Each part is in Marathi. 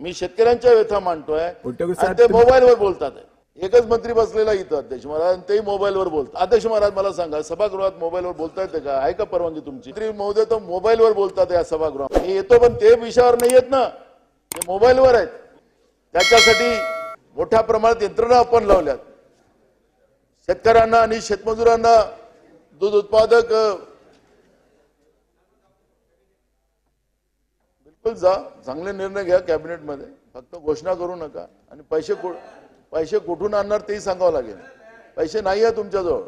मी शेतकऱ्यांच्या व्यथा मांडतोय. ते मोबाईलवर बोलतात. एकच मंत्री बसलेला इथं अध्यक्ष महाराज आणि तेही मोबाईलवर बोलतात. अध्यक्ष महाराज मला सांगा सभागृहात मोबाईलवर बोलता येते का? आहे का परवानगी तुमची? मंत्री महोदय तर मोबाईलवर बोलतात या सभागृहात. मी येतो पण ते विषयावर नाही येत ना. ते मोबाईलवर आहेत. त्याच्यासाठी मोठ्या प्रमाणात यंत्रणा आपण लावल्यात. शेतकऱ्यांना आणि शेतमजुरांना दूध उत्पादक अ, बिलकुल जा चांगले निर्णय घ्या कॅबिनेटमध्ये. फक्त घोषणा करू नका. आणि पैसे पैसे कुठून आणणार तेही सांगावं लागेल. पैसे नाही आहे तुमच्याजवळ.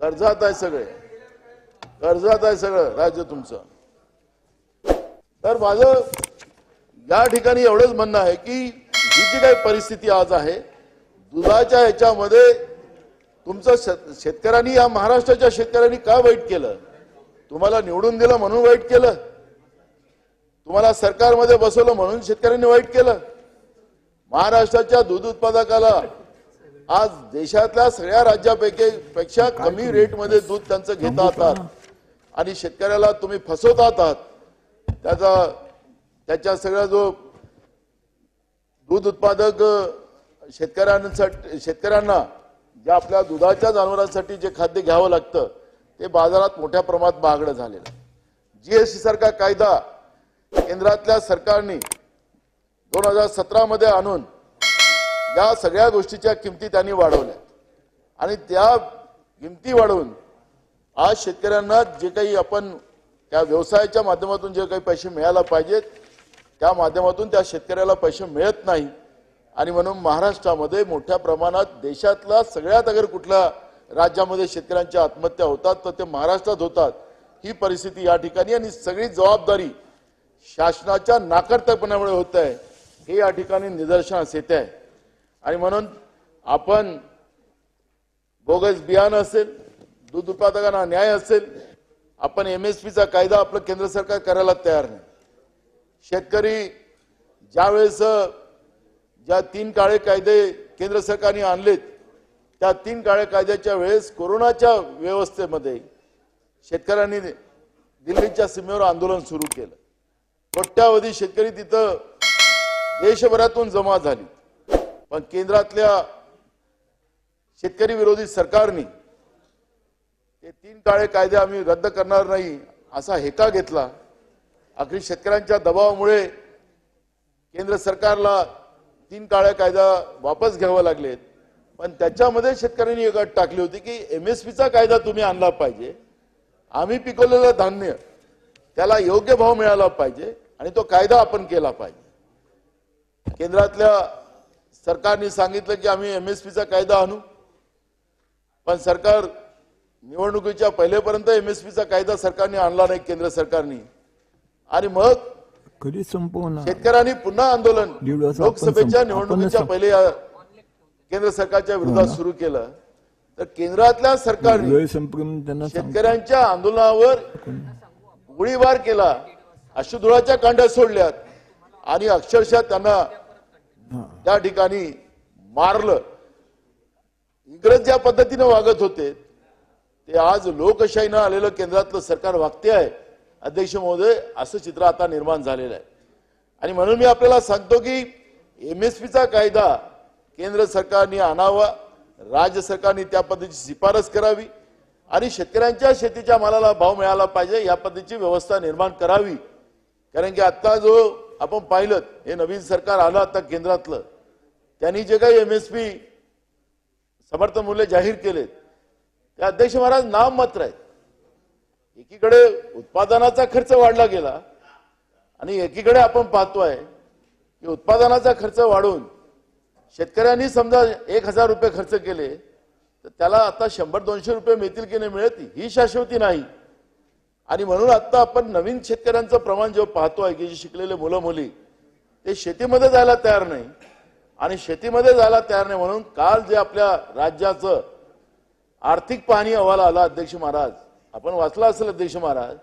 कर्जात आहे सगळे. कर्जात आहे सगळं राज्य तुमचं. तर माझं या ठिकाणी एवढंच म्हणणं आहे की ही जी काही परिस्थिती आज आहे दुधाच्या ह्याच्यामध्ये तुमचं शेत- शेतकऱ्यांनी या महाराष्ट्राच्या शेतकऱ्यांनी का वाईट केलं? तुम्हाला निवडून दिलं म्हणून वाईट केलं? तुम्हाला सरकारमध्ये बसवलं म्हणून शेतकऱ्यांनी वाईट केलं. महाराष्ट्राच्या दूध उत्पादकाला आज देशातल्या सगळ्या राज्यापैकी पेक्षा कमी रेटमध्ये दूध त्यांचं घेता येतात आणि शेतकऱ्याला तुम्ही फसवत आहात. त्याचा त्याच्या सगळा जो दूध उत्पादक शेतकऱ्यांसाठी शेतकऱ्यांना ज्या आपल्या दुधाच्या जनावरांसाठी जे खाद्य घ्यावं लागतं ते बाजारात मोठ्या प्रमाणात महागडं झालेलं जीएसटी सारखा कायदा केंद्रातल्या सरकारने दोन हजार सतरामध्ये आणून या सगळ्या गोष्टीच्या किमती त्यांनी वाढवल्या आणि त्या किमती वाढवून आज शेतकऱ्यांना जे काही आपण त्या व्यवसायाच्या माध्यमातून जे काही पैसे मिळायला पाहिजेत त्या माध्यमातून त्या शेतकऱ्याला पैसे मिळत नाही. आणि म्हणून महाराष्ट्रामध्ये मोठ्या प्रमाणात देशातला सगळ्यात अगर कुठल्या राज्यामध्ये शेतकऱ्यांच्या आत्महत्या होतात तर ते महाराष्ट्रात होतात. ही परिस्थिती या ठिकाणी आणि सगळी जबाबदारी शासनाच्या नाकर्तेपणामुळे होत आहे हे या ठिकाणी निदर्शनास येते आहे आणि म्हणून आपण बोगस बियाणं असेल दूध उत्पादकांना न्याय असेल आपण एम एस पीचा कायदा आपलं केंद्र सरकार करायला तयार नाही. शेतकरी ज्यावेळेस ज्या तीन काळे कायदे केंद्र सरकारने आणलेत त्या तीन काळे कायद्याच्या वेळेस कोरोनाच्या व्यवस्थेमध्ये शेतकऱ्यांनी दिल्लीच्या सीमेवर आंदोलन सुरू केलं. कोट्यावधी शेतकरी तिथं देशभरातून जमा झाली. पण केंद्रातल्या शेतकरी विरोधी सरकारने ते तीन काळे कायदे आम्ही रद्द करणार नाही असा हेका घेतला. अखेर शेतकऱ्यांच्या दबावामुळे केंद्र सरकारला तीन काळ्या कायदा वापस घ्यावा लागलेत पण त्याच्यामध्ये शेतकऱ्यांनी एक अट टाकली होती की एमएसपीचा कायदा तुम्ही आणला पाहिजे. आम्ही पिकवलेलं धान्य त्याला योग्य भाव मिळाला पाहिजे. आणि तो कायदा आपण केला पाहिजे. केंद्रातल्या सरकारने सांगितलं की आम्ही एमएसपीचा कायदा आणू. पण सरकार निवडणुकीच्या पहिलेपर्यंत एमएसपीचा कायदा सरकारने आणला नाही केंद्र सरकारने. आणि मग कधी संपवणार? शेतकऱ्यांनी पुन्हा आंदोलन लोकसभेच्या निवडणुकीच्या पहिले केंद्र सरकारच्या विरोधात सुरू केलं. तर केंद्रातल्या सरकारने शेतकऱ्यांच्या आंदोलनावर गोळीबार केला. अश्रुधुळाच्या कांड्या सोडल्यात. आणि अक्षरशः त्यांना त्या ठिकाणी मारलं. इंग्रज ज्या पद्धतीने वागत होते ते आज लोकशाहीनं आलेलं केंद्रातलं सरकार वागते आहे. अध्यक्ष महोदय असं चित्र आता निर्माण झालेलं आहे. आणि म्हणून मी आपल्याला सांगतो की एम एस पीचा कायदा केंद्र सरकारने आणावा राज्य सरकारने त्या पद्धतीची शिफारस करावी आणि शेतकऱ्यांच्या शेतीच्या मालाला भाव मिळाला पाहिजे या पद्धतीची व्यवस्था निर्माण करावी. कारण की आता जो आपण पाहिलं हे नवीन सरकार आलं आता केंद्रातलं त्यांनी जे काही एम एस पी समर्थन मूल्य जाहीर केलेत ते अध्यक्ष महाराज नाम मात्र आहेत. एकीकडे उत्पादनाचा खर्च वाढला गेला आणि एकीकडे आपण पाहतोय की उत्पादनाचा खर्च वाढून शेतकऱ्यांनी समजा एक हजार रुपये खर्च केले तर त्याला आता शंभर दोनशे रुपये मिळतील की नाही मिळत ही शाश्वती नाही. आणि म्हणून आता आपण नवीन शेतकऱ्यांचं प्रमाण जेव्हा पाहतोय की जे शिकलेले मुलं मुली ते शेतीमध्ये जायला तयार नाही. आणि शेतीमध्ये जायला तयार नाही म्हणून काल जे आपल्या राज्याचं आर्थिक पाहणी अहवाल आला अध्यक्ष महाराज आपण वाचला असेल अध्यक्ष महाराज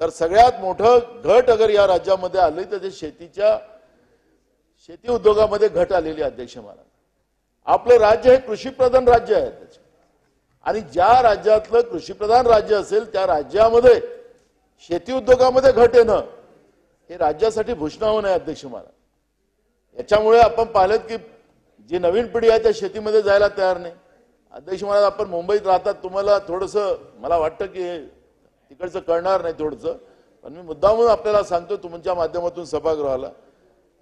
तर सगळ्यात मोठं घट अगर या राज्यामध्ये आली तर ते शेतीच्या शेती उद्योगामध्ये घट आलेली अध्यक्ष महाराज. आपलं राज्य हे कृषीप्रधान राज्य आहे आणि ज्या राज्यातलं कृषीप्रधान राज्य असेल त्या राज्यामध्ये शेती उद्योगामध्ये घट येणं हे राज्यासाठी भूषणावं नाही अध्यक्ष महाराज. याच्यामुळे आपण पाहिलं की जी नवीन पिढी आहे त्या शेतीमध्ये जायला तयार नाही. अध्यक्ष महाराज आपण मुंबईत राहतात तुम्हाला थोडंसं मला वाटतं की तिकडचं कळणार नाही थोडंसं पण मी मुद्दामून आपल्याला सांगतो तुमच्या माध्यमातून सभागृहाला.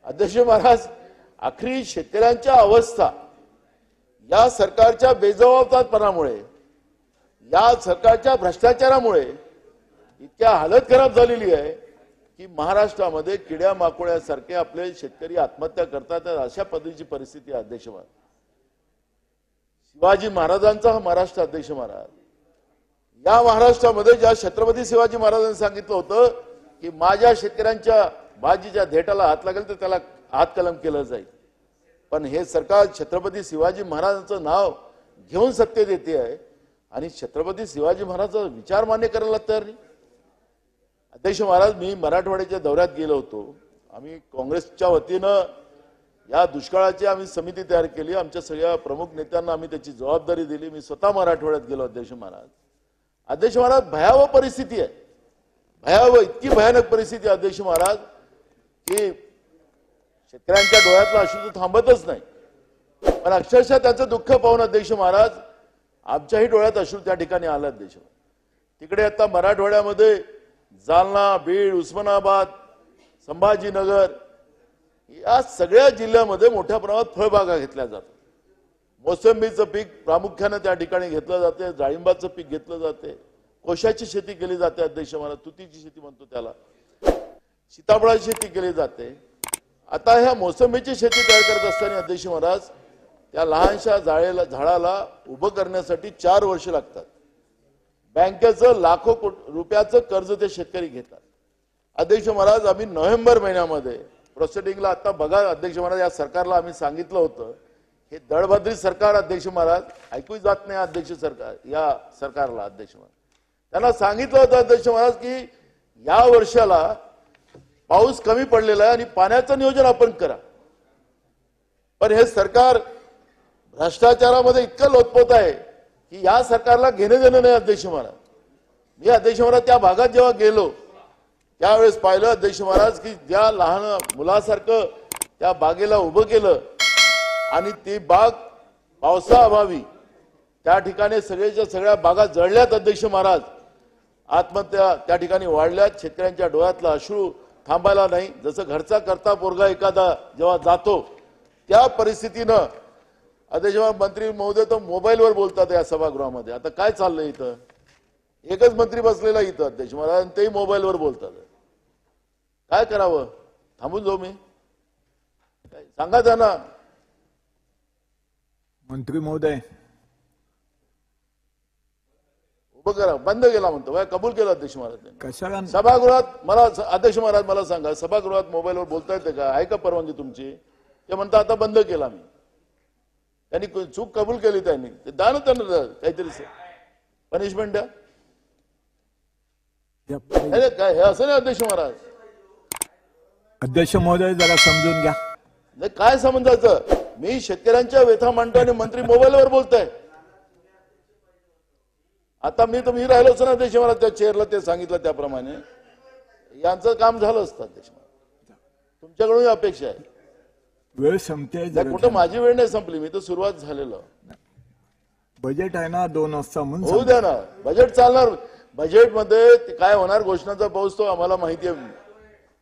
अध्यक्ष महाराज आखरी शेतकऱ्यांच्या अवस्था या सरकारच्या बेजबाबदारपणामुळे या सरकारच्या भ्रष्टाचारामुळे इतक्या हालत खराब झालेली आहे की महाराष्ट्रामध्ये किड्या माकोड्यासारखे आपले शेतकरी आत्महत्या करतात अशा पद्धतीची परिस्थिती अध्यक्ष महाराज. शिवाजी महाराजांचा हा महाराष्ट्र अध्यक्ष महाराज. या महाराष्ट्रामध्ये ज्या छत्रपती शिवाजी महाराजांनी सांगितलं होतं की माझ्या शेतकऱ्यांच्या भाजीच्या धेटाला हात लागेल तर त्याला हात कलम केलं जाईल. पण हे सरकार छत्रपती शिवाजी महाराजांचं नाव घेऊन सत्य देते आहे. आणि छत्रपती शिवाजी महाराजांचा विचार मान्य करायला तयार नाही. अध्यक्ष महाराज मी मराठवाड्याच्या दौऱ्यात गेलो होतो. आम्ही काँग्रेसच्या वतीनं या दुष्काळाची आम्ही समिती तयार केली. आमच्या सगळ्या प्रमुख नेत्यांना आम्ही त्याची जबाबदारी दिली. मी स्वतः मराठवाड्यात गेलो अध्यक्ष महाराज. अध्यक्ष महाराज भयावह परिस्थिती आहे. भयावह इतकी भयानक परिस्थिती आहे अध्यक्ष महाराज की शेतकऱ्यांच्या डोळ्यातला अशुद्ध थांबतच नाही. पण अक्षरशः त्याचं दुःख पाहून अध्यक्ष महाराज आमच्याही डोळ्यात अश्रू त्या ठिकाणी आलात देशावर तिकडे आता मराठवाड्यामध्ये जालना बीड उस्मानाबाद संभाजीनगर या सगळ्या जिल्ह्यामध्ये मोठ्या प्रमाणात फळबागा घेतल्या जातात. मोसंबीचं पीक प्रामुख्यानं त्या ठिकाणी घेतलं जाते डाळिंबाचं पीक घेतलं जाते कोशाची शेती केली जाते अध्यक्ष महाराज तुतीची शेती म्हणतो त्याला. सीताफळाची शेती केली जाते. आता ह्या मोसंबीची शेती तयार करत असताना अध्यक्ष महाराज त्या लहानशा जाळेला झाडाला उभं करण्यासाठी चार वर्ष लागतात. बँकेचं लाखो कोट रुपयाचं कर्ज ते शेतकरी घेतात. अध्यक्ष महाराज आम्ही नोव्हेंबर महिन्यामध्ये प्रोसिडिंगला आता बघा अध्यक्ष महाराज या सरकारला आम्ही सांगितलं होतं. हे दळभद्री सरकार अध्यक्ष महाराज ऐकूच जात नाही अध्यक्ष सरकार या सरकारला अध्यक्ष महाराज. त्यांना सांगितलं होतं अध्यक्ष महाराज की या वर्षाला पाऊस कमी पडलेला आहे आणि पाण्याचं नियोजन आपण करा. पण हे सरकार भ्रष्टाचारामध्ये इतकं लोतपोत आहे की या सरकारला घेणं देणं नाही अध्यक्ष महाराज. मी अध्यक्ष महाराज त्या भागात जेव्हा गेलो त्यावेळेस पाहिलं अध्यक्ष महाराज की ज्या लहान मुलासारखं त्या बागेला उभं केलं आणि ती बाग पावसाअभावी त्या ठिकाणी सगळ्याच्या सगळ्या बागा जळल्यात अध्यक्ष महाराज. आत्महत्या त्या ठिकाणी वाढल्यात शेतकऱ्यांच्या डोळ्यातला अश्रू थांबायला नाही. जसं घरचा करता पोरगा एखादा जेव्हा जातो त्या परिस्थितीनं अध्यक्ष महाराज, मंत्री महोदय तर मोबाईलवर बोलतात या सभागृहामध्ये. आता काय चाललंय इथं? एकच मंत्री बसलेला इथं अध्यक्ष महाराज आणि तेही मोबाईलवर बोलतात. काय करावं? थांबून जाऊ मी. काय? सांगा त्यांना. मंत्री महोदय. उभं करा. बंद केला म्हणतो. कबूल केलं अध्यक्ष महाराज सभागृहात मला अध्यक्ष महाराज मला सांगा. सभागृहात मोबाईलवर बोलता येते का? आहे का परवानगी तुमची? ते म्हणता आता बंद केला मी. त्यांनी चूक कबूल केली त्यांनी. ते द्या ना त्यांना काहीतरी पनिशमेंट द्या. काय हे असं नाही अध्यक्ष महाराज. अध्यक्ष महोदय जरा समजून घ्या. नाही काय समजायचं? मी शेतकऱ्यांच्या व्यथा मांडतो आणि मंत्री मोबाईलवर बोलताय. आता मी मी राहिलोच ना अध्यक्ष महाराज त्या चेअरला ते सांगितलं त्याप्रमाणे. यांचं काम झालं असतं अध्यक्ष महाराज. तुमच्याकडून अपेक्षा आहे. वेळ संपते कुठं माझी वेळ नाही संपली मी तर सुरुवात झालेलं. बजेट आहे ना दोन वाजता म्हणून होऊ द्या ना बजेट चालणार. बजेटमध्ये ते काय होणार घोषणाचा पाऊस तो आम्हाला माहिती आहे.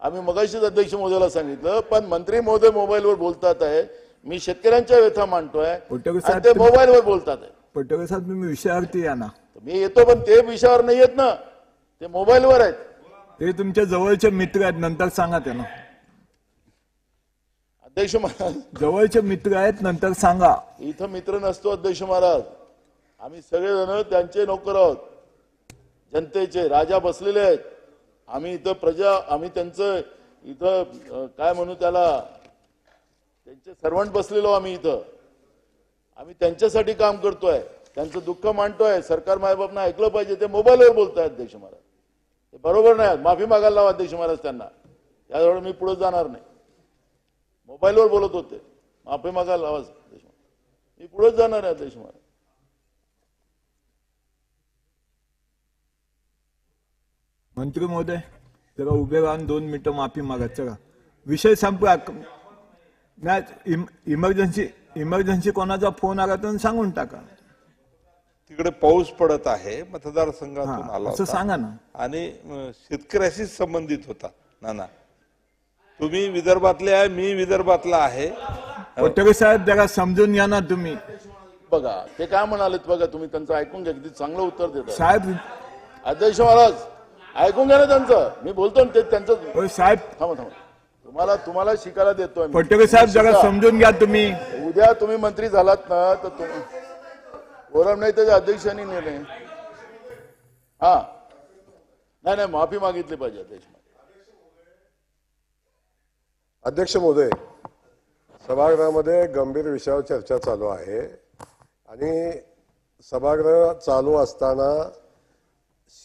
आम्ही मगाशीच अध्यक्ष महोदयाला सांगितलं पण मंत्री महोदय मोबाईलवर बोलतात आहे. मी शेतकऱ्यांच्या व्यथा मांडतोय ते मोबाईलवर बोलतात आहे. पटोळे साहेब तुम्ही विषयावरती या ना. मी येतो पण ते विषयावर नाही येत ना. ते मोबाईलवर आहेत. ते तुमच्या जवळचे मित्र आहेत नंतर सांगा त्यांना. अध्यक्ष महाराज जवळचे मित्र आहेत नंतर सांगा. इथं मित्र नसतो अध्यक्ष महाराज. आम्ही सगळेजण त्यांचे नोकर आहोत. जनतेचे राजा बसलेले आहेत. आम्ही इथं प्रजा आम्ही त्यांचं इथं काय म्हणू त्याला? त्यांचे सर्वंट बसलेलो आम्ही इथं. आम्ही त्यांच्यासाठी काम करतोय. त्यांचं दुःख मांडतोय. सरकार मायबापनं ऐकलं पाहिजे ते मोबाईलवर बोलताय अध्यक्ष महाराज. ते बरोबर नाही माफी मागायला लावा अध्यक्ष महाराज त्यांना. त्याजवळ मी पुढे जाणार नाही. मोबाईलवर बोलत होते. माफी मागायला अध्यक्ष महाराज मी पुढेच जाणार आहे महाराज मंत्री महोदय जरा उभे राहून दोन मिनिटं माफी मागा चला. विषय संपला. नाही इमर्जन्सी इमर्जन्सी कोणाचा फोन आला तर सांगून टाका. तिकडे पाऊस पडत आहे मतदारसंघातून हा आला असं होता. सांगा ना. आणि अं, शेतकऱ्याशीच संबंधित होता नाना. तुम्ही विदर्भातले आहे मी विदर्भातला आहे. कोटके साहेब जरा समजून घ्या ना तुम्ही. बघा ते काय म्हणालेत बघा तुम्ही त्यांचं ऐकून घ्या किती चांगलं उत्तर देतात साहेब अध्यक्ष महाराज ऐकून घ्या ना त्यांचं. मी बोलतो ना ते त्यांचं ओ साहेब. थांबा थांबा. तुम्हाला तुम्हाला शिकायला देतोय मी. कोटके साहेब जरा शिका. समजून घ्या तुम्ही. उद्या तुम्ही मंत्री झालात ना तर तुम्ही फोरम नाही त्याच्या अध्यक्षांनी निर्णय हा. नाही नाही माफी मागितली पाहिजे अध्यक्ष अध्यक्ष महोदय सभागृहामध्ये गंभीर विषयावर चर्चा चालू आहे. आणि सभागृह चालू असताना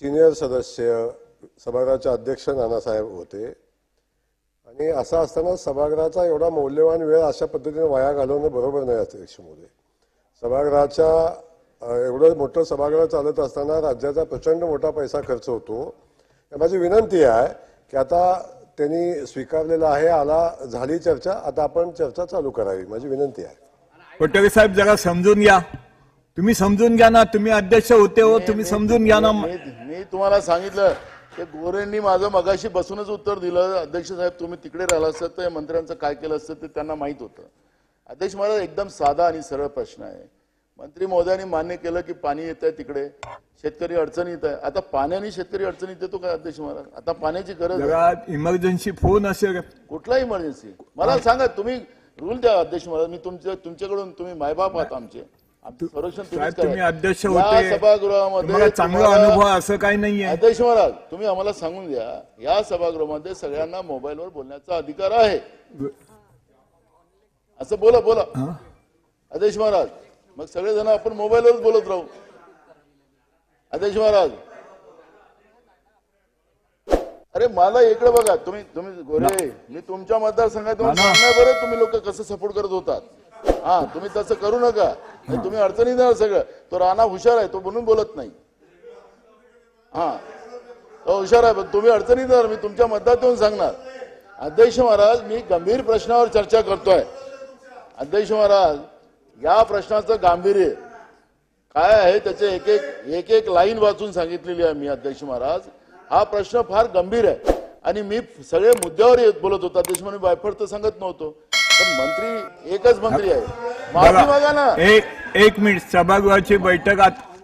सिनियर सदस्य सभागृहाचे अध्यक्ष नानासाहेब होते. आणि असं असताना सभागृहाचा एवढा मौल्यवान वेळ अशा पद्धतीने वाया घालवणं बरोबर नाही अध्यक्ष महोदय सभागृहाच्या एवढं मोठं सभागृह चालत असताना राज्याचा प्रचंड मोठा पैसा खर्च होतो. माझी विनंती आहे की आता त्यांनी स्वीकारलेला आहे. आला झाली चर्चा. आता आपण चर्चा चालू करावी. माझी विनंती आहे. कोटके साहेब जरा समजून घ्या. तुम्ही समजून घ्या ना. तुम्ही अध्यक्ष होते हो. तुम्ही समजून घ्या ना. मी मी तुम्हाला सांगितलं की गोरेंनी माझं मगाशी बसूनच उत्तर दिलं. अध्यक्ष साहेब तुम्ही तिकडे राहिला असतं तर या मंत्र्यांचं काय केलं असतं ते त्यांना माहीत होतं. अध्यक्ष महाराज एकदम साधा आणि सरळ प्रश्न आहे. मंत्री महोदयांनी मान्य केलं की पाणी येत आहे तिकडे. शेतकरी अडचणीत आहे. आता पाण्याने शेतकरी अडचणीत येतो काय अध्यक्ष महाराज? आता पाण्याची गरज आहे. इमर्जन्सी फोन असेल. कुठला इमर्जन्सी मला सांगा तुम्ही रूल द्या अध्यक्ष महाराज. मी तुमच्या तुमच्याकडून तुम्ही मायबाप आहात आमचे. आमचं संरक्षण तुम्हीच साहेब तुम्ही करा. अध्यक्ष या होते. सभागृहामध्ये चांगला तुम्हाला- अनुभव असं काही नाहीये. अध्यक्ष महाराज तुम्ही आम्हाला सांगून द्या. या सभागृहामध्ये सगळ्यांना मोबाईलवर बोलण्याचा अधिकार आहे. असं बोला बोला? अध्यक्ष महाराज मग सगळेजण आपण मोबाईलवरच बोलत राहू. अध्यक्ष महाराज. अरे मला इकडे बघा तुम्ही तुम्ही गोरे मी तुमच्या मतदारसंघात बरं तुम्ही लोक कसं सपोर्ट करत होतात. हा तुम्ही तसं करू नका. तुम्ही अडचणी देणार सगळं. तो राणा हुशार आहे तो म्हणून बोलत नाही. हा. तो हुशार आहे पण तुम्ही अडचणी देणार मी तुमच्या मतदार येऊन सांगणार. अध्यक्ष महाराज मी गंभीर प्रश्नावर चर्चा करतोय. अध्यक्ष महाराज या प्रश्नाचं गांभीर्य काय आहे त्याचे एक एक एक एक लाईन वाचून सांगितलेली आहे मी अध्यक्ष महाराज. हा प्रश्न फार गंभीर आहे. आणि मी सगळे मुद्द्यावर येत बोलत होतो. अध्यक्ष म्हणून वायफळ तर सांगत नव्हतो. पण मंत्री एकच मंत्री आहे. माफी मागा ना. एक एक मिनिट. सभागृहाची बैठक आत-